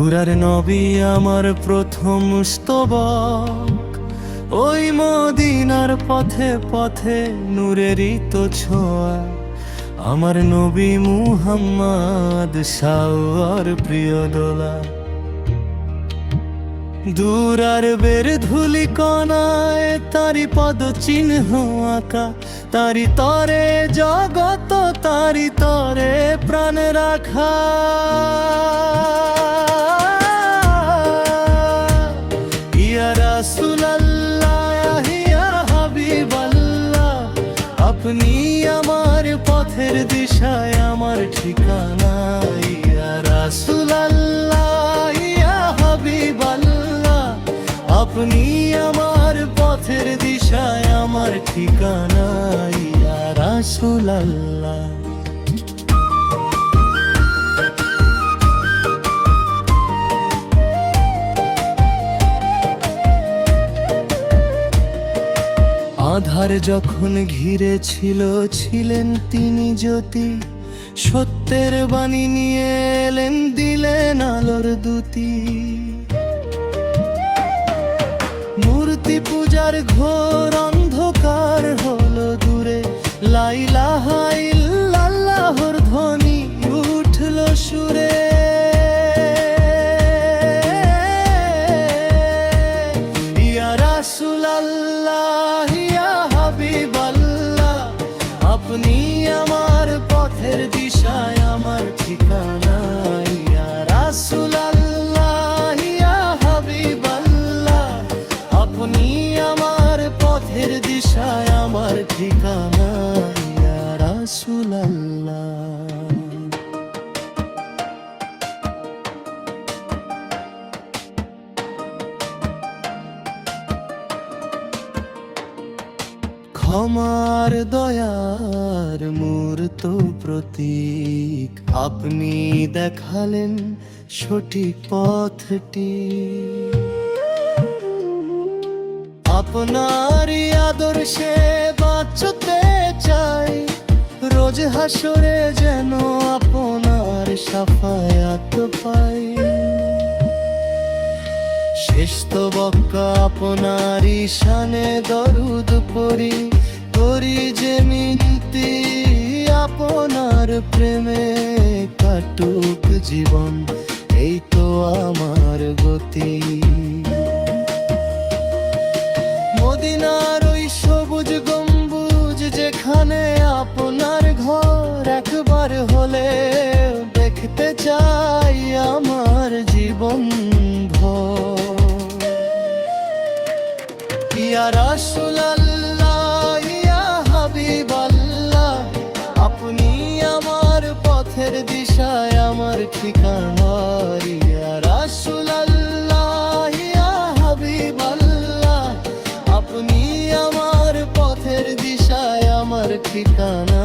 ধুরার নবী আমার প্রথম স্তবক। ওই মদিনার পথে পথে নূরেরই তো ছোঁয়া। আমার নবী মুহাম্মদ সাওয়ার প্রিয় দোলা। দূরার বের ধুলি কণায় তারি পদ চিহ্ন আঁকা। তারি তরে জগত, তারি তরে প্রাণ রাখা। আপনি আমার পথের দিশায় আমার ঠিকানা ইয়া রাসূলুল্লাহ, ইয়া হাবিবাল্লাহ। আপনি আমার পথের দিশায় আমার ঠিকানা ইয়া রাসূলুল্লাহ। আধার যখন ঘিরে ছিল ছিলেন তিনি জ্যোতি। সত্যের বাণী নিয়ে এলেন, দিলেন আলোর দুতি। মূর্তি পূজার ঘোর অন্ধকার হলো দূরে। লাইলাহা আপনি আমার পথের দিশায় আমার ঠিকানা ইয়া রাসূলুল্লাহ, ইয়া হাবিবাল্লাহ, আপনি আমার পথের দিশায় আমার ঠিকানা ইয়া রাসূলুল্লাহ। ক্ষমার দয়ার মূর্ত প্রতীক, আপনি দেখালেন সঠিক পথটি। আপনারই আদর্শে বাঁচতে চাই রোজ হাসরে যেন আপনার সাফায়াত পাই শেষ তো বক্কা আপনার ঈশানে দরুদ পড়ি। করি যে মিনতি আপনার প্রেমে কাটুক জীবন, এই তো আমার গতি। মদিনার ওই সবুজ গম্বুজ যেখানে আপনার ঘর একবার হলে দেখতে চাই আমার জীবন ভর। ইয়া রাসুলাল্লাহ, ইয়া হাবিবাল্লাহ, আপনি আমার পথের দিশায় আমার ঠিকানা ইয়া রাসুলাল্লাহ, ইয়া হাবিবাল্লাহ, আপনি আমার পথের দিশায় আমার ঠিকানা